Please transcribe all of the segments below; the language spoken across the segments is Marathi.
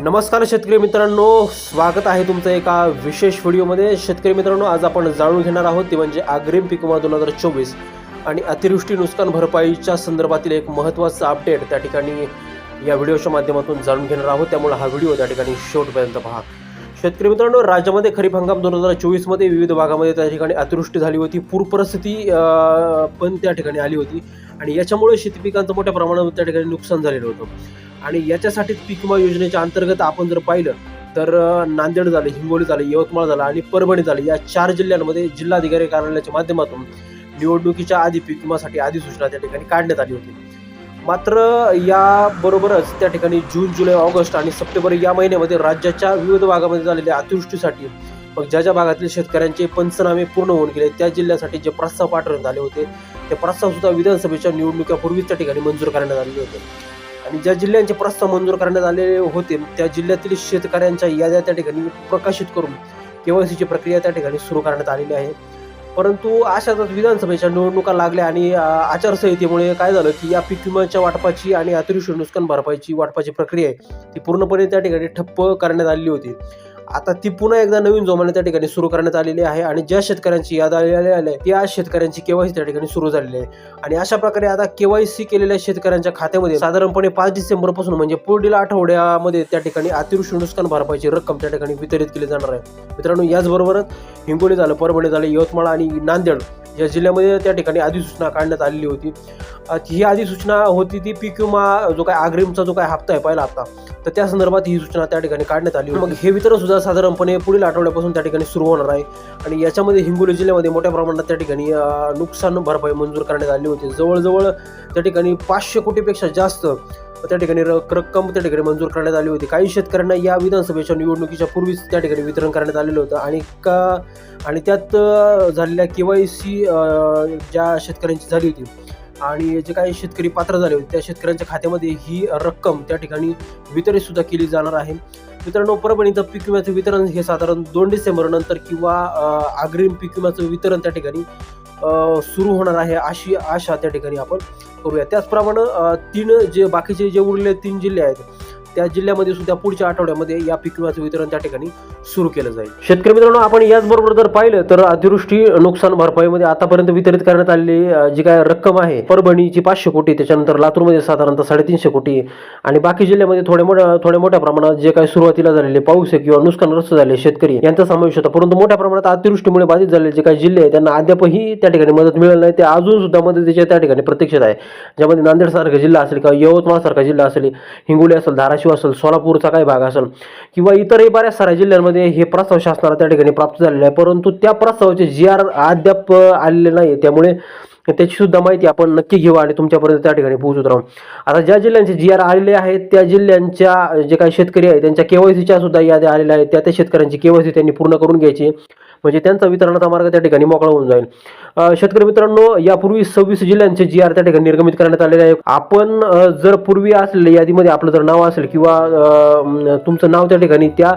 नमस्कार शेतकरी मित्रांनो स्वागत आहे तुमचं एका विशेष व्हिडिओमध्ये. शेतकरी मित्रांनो आज आपण जाणून घेणार आहोत ते म्हणजे आग्रिम पीक विमा दोन हजार चोवीस आणि अतिवृष्टी नुकसान भरपाईच्या संदर्भातील एक महत्त्वाचं अपडेट त्या ठिकाणी या व्हिडिओच्या माध्यमातून जाणून घेणार आहोत. त्यामुळे हा व्हिडिओ त्या ठिकाणी शेवटपर्यंत पहा. शेतकरी मित्रांनो राज्यामध्ये खरीप हंगाम दोन हजार चोवीसमध्ये विविध भागामध्ये त्या ठिकाणी अतिवृष्टी झाली होती. पूर परिस्थिती पण त्या ठिकाणी आली होती. आणि याच्यामुळे शेती पिकांचं मोठ्या प्रमाणावर त्या ठिकाणी नुकसान झालेलं होतं. आणि याच्यासाठीच पीक विमा योजनेच्या अंतर्गत आपण जर पाहिलं तर नांदेड झालं हिंगोली झालं यवतमाळ झालं आणि परभणी झालं या चार जिल्ह्यांमध्ये जिल्हाधिकारी कार्यालयाच्या माध्यमातून निवडणुकीच्या आधी पीक विमासाठी अधिसूचना त्या ठिकाणी काढण्यात आली होती. मात्र याबरोबरच त्या ठिकाणी जून जुलै ऑगस्ट आणि सप्टेंबर या महिन्यामध्ये राज्याच्या विविध भागामध्ये झालेल्या अतिवृष्टीसाठी मग ज्या ज्या भागातील शेतकऱ्यांचे पंचनामे पूर्ण होऊन गेले त्या जिल्ह्यासाठी जे प्रस्ताव पाठवण्यात आले होते ते प्रस्ताव सुद्धा विधानसभेच्या निवडणुकीपूर्वीच त्या ठिकाणी मंजूर करण्यात आलेले होते. आणि ज्या जिल्ह्यांचे प्रस्ताव मंजूर करण्यात आलेले होते त्या जिल्ह्यातील शेतकऱ्यांच्या याद्या त्या ठिकाणी प्रकाशित करून केवायसीची प्रक्रिया त्या ठिकाणी सुरू करण्यात आलेली आहे. परंतु अशातच विधानसभेच्या निवडणुका लागल्या आणि आचारसंहितेमुळे काय झालं की या पीक विम्याच्या वाटपाची आणि अतिवृष्टी नुकसान भरपाईची वाटपाची प्रक्रिया आहे ती पूर्णपणे त्या ठिकाणी ठप्प करण्यात आलेली होती. आता ती पुन्हा एकदा नवीन जोमाने त्या ठिकाणी सुरू करण्यात आलेली आहे आणि ज्या शेतकऱ्यांची याद आलेली आहे त्या शेतकऱ्यांची केवायसी त्या ठिकाणी सुरू झालेली आहे. आणि अशा प्रकारे आता केवायसी केलेल्या शेतकऱ्यांच्या खात्यामध्ये साधारणपणे पाच डिसेंबरपासून म्हणजे पुढील आठवड्यामध्ये त्या ठिकाणी अतिवृष्टी नुकसान भरपाईची रक्कम त्या ठिकाणी वितरित केली जाणार आहे. मित्रांनो याचबरोबरच हिंगोली झालं परभणी झालं यवतमाळ आणि नांदेड या जिल्ह्यामध्ये त्या ठिकाणी अधिसूचना काढण्यात आलेली होती. ही आधी सूचना होती ती पीक विमा जो काय आग्रीमचा जो काय हप्ता आहे पहिला हप्ता तर त्या संदर्भात ही सूचना त्या ठिकाणी काढण्यात आली मग हे वितरण सुद्धा साधारणपणे पुढील आठवड्यापासून त्या ठिकाणी सुरू होणार आहे. आणि याच्यामध्ये हिंगोली जिल्ह्यामध्ये मोठ्या प्रमाणात त्या ठिकाणी नुकसान भरपाई मंजूर करण्यात आली होती. जवळजवळ त्या ठिकाणी पाचशे कोटीपेक्षा जास्त त्या ठिकाणी रक्कम त्या ठिकाणी मंजूर करण्यात आली होती. काही शेतकऱ्यांना या विधानसभेच्या निवडणुकीच्या पूर्वीच त्या ठिकाणी वितरण करण्यात आलेलं होतं. आणि का आणि त्यात झालेल्या के वाय सी ज्या शेतकऱ्यांची झाली होती आणि जे काही शेतकरी पात्र झाले होते त्या शेतकऱ्यांच्या खात्यामध्ये ही रक्कम त्या ठिकाणी वितरित सुद्धा केली जाणार आहे. मित्रांनो परभणीचं पीक विम्याचं वितरण हे साधारण दोन डिसेंबर नंतर किंवा अग्रिम पीक विम्याचं वितरण त्या ठिकाणी सुरू होणार आहे अशी आशा त्या ठिकाणी आपण करूया. त्याचप्रमाणे तीन जे बाकीचे जे उरलेले तीन जिल्हे आहेत त्या जिल्ह्यामध्ये सुद्धा पुढच्या आठवड्यामध्ये या पीक विम्याचं वितरण त्या ठिकाणी सुरू केलं जाईल. शेतकरी मित्रांनो आपण याचबरोबर जर पाहिलं तर अतिवृष्टी नुकसान भरपाईमध्ये आतापर्यंत वितरित करण्यात आलेली जी काय रक्कम आहे परभणीची पाचशे कोटी त्याच्यानंतर लातूरमध्ये साधारणतः साडेतीनशे कोटी आणि बाकी जिल्ह्यामध्ये थोड्या मोठ्या थोड्या मोठ्या प्रमाणात जे काही सुरुवातीला झालेले पाऊस आहे किंवा नुकसानग्रस्त झाले शेतकरी यांचा समावेश होता. परंतु मोठ्या प्रमाणात अतिवृष्टीमुळे बाधित झालेले जे काही जिल्हे आहेत त्यांना अद्यापही त्या ठिकाणी मदत मिळाली नाही. ते अजून सुद्धा मदतीच्या त्या ठिकाणी प्रत्यक्षात आहे. ज्यामध्ये नांदेड सारखा जिल्हा असेल किंवा यवतमाळ सारखा जिल्हा असेल हिंगोली असेल धाराशिव असेल सोलापूरचा काही भाग असेल किंवा इतरही बऱ्याच साऱ्या जिल्ह्यांमध्ये हे प्रस्ताव शासनाला त्या ठिकाणी प्राप्त झालेले आहे. परंतु त्या प्रस्तावाचे जी आर अद्याप आलेले नाही त्यामुळे त्याची सुद्धा माहिती आपण नक्की घेऊ आणि तुमच्यापर्यंत त्या ठिकाणी पोहोचत राहू. आता ज्या जिल्ह्यांचे जी आर आलेले आहेत त्या जिल्ह्यांच्या जे काही शेतकरी आहेत त्यांच्या केवायसीच्या सुद्धा याद्या आलेल्या आहेत. त्या त्या शेतकऱ्यांची केवायसी त्यांनी पूर्ण करून घ्यायची. म्हणजे त्यांचा वितरणाचा मार्ग त्या ठिकाणी मोकळा होऊन जाईल. शेतकरी मित्रांनो यापूर्वी सव्वीस जिल्ह्यांचे जी आर त्या ठिकाणी निर्गमित करण्यात आलेले आहे आपण जर पूर्वी असलेल्या यादीमध्ये आपलं जर नाव असेल किंवा तुमचं नाव त्या ठिकाणी त्या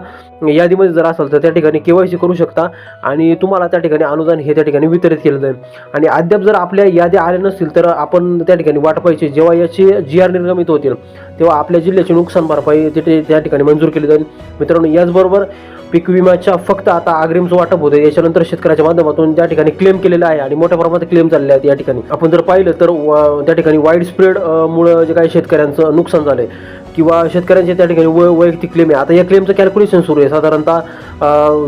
यादीमध्ये जर असेल तर त्या ठिकाणी केवायसी करू शकता आणि तुम्हाला त्या ठिकाणी अनुदान हे त्या ठिकाणी वितरित केलं जाईल. आणि अद्याप जर आपल्या याद्या आल्या नसतील तर आपण त्या ठिकाणी वाट पाहिजे जेव्हा याचे जी आर निर्गमित होतील तेव्हा आपल्या जिल्ह्याची नुकसान भरपाई तिथे त्या ठिकाणी मंजूर केली जाईल. मित्रांनो याचबरोबर पीक विम्याच्या फक्त आता अग्रिमचं वाटप होतं याच्यानंतर शेतकऱ्याच्या माध्यमातून त्या ठिकाणी क्लेम केलेलं आहे आणि मोठ्या प्रमाणात क्लेम झालेले आहेत या ठिकाणी. आपण जर पाहिलं तर व- त्या ठिकाणी वाईड स्प्रेड मुळं जे काही शेतकऱ्यांचं नुकसान झालंय किंवा शेतकऱ्यांचे त्या ठिकाणी वै वैयक्तिक क्लेम आहे. आता या क्लेमचं कॅल्क्युलेशन सुरू आहे. साधारणतः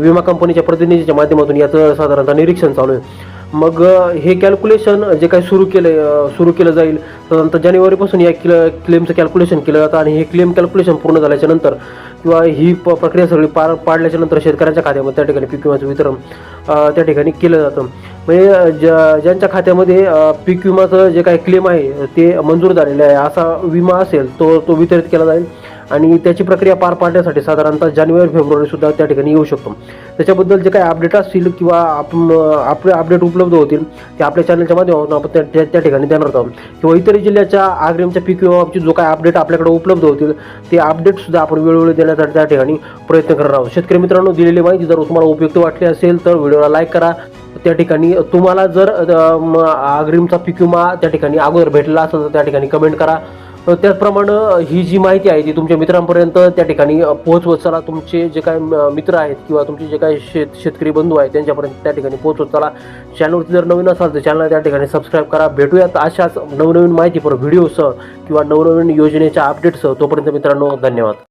विमा कंपनीच्या प्रतिनिधीच्या माध्यमातून याचं साधारणतः निरीक्षण चालू आहे. मग हे कॅल्क्युलेशन जे काही सुरू केलं सुरू केलं जाईल त्यानंतर जानेवारीपासून या क्ल क्लेमचं कॅल्क्युलेशन केलं जातं आणि हे क्लेम कॅल्क्युलेशन पूर्ण झाल्याच्यानंतर किंवा ही प प्रक्रिया सगळी पार पाडल्याच्या नंतर शेतकऱ्यांच्या खात्यामध्ये त्या ठिकाणी पीक विम्याचं वितरण त्या ठिकाणी केलं जातं. म्हणजे ज्या ज्यांच्या खात्यामध्ये पीक विमाचं जे काही क्लेम आहे ते मंजूर झालेलं आहे असा विमा असेल तो तो वितरित केला जाईल. आणि त्याची प्रक्रिया पार पाडण्यासाठी साधारणतः जानेवारी फेब्रुवारी सुद्धा त्या ठिकाणी येऊ शकतो. त्याच्याबद्दल जे काही अपडेट असतील किंवा आपण आपले अपडेट उपलब्ध होतील ते आपल्या चॅनलच्या माध्यमातून आपण त्या त्या- ठिकाणी देणार आहोत. किंवा इतर जिल्ह्याच्या आग्रेमच्या पीक विमाबाबतचे जो काही अपडेट आपल्याकडे उपलब्ध होतील ते अपडेट सुद्धा आपण वेळोवेळी देण्यासाठी त्या ठिकाणी प्रयत्न करणार आहोत. शेतकरी मित्रांनो दिलेली माहिती जर तुम्हाला उपयुक्त वाटली असेल तर व्हिडिओला लाईक करा. त्या ठिकाणी तुम्हाला जर अ, म, अग्रिमचा पीक विमा त्या ठिकाणी अगोदर भेटला असेल तर त्या ठिकाणी कमेंट करा. त्याचप्रमाणे ही जी माहिती आहे ती तुमच्या मित्रांपर्यंत त्या ठिकाणी पोहोचवत चला. तुमचे जे काय म- मित्र आहेत किंवा तुमचे जे काही शेत शेतकरी बंधू आहेत त्यांच्यापर्यंत त्या ठिकाणी पोहोचवत चला. चॅनलवरती जर नवीन असाल तर चॅनल त्या ठिकाणी सबस्क्राईब करा. भेटूयात अशाच नवनवीन माहितीपर व्हिडिओसह किंवा नवनवीन योजनेच्या अपडेट्ससह तोपर्यंत मित्रांनो धन्यवाद.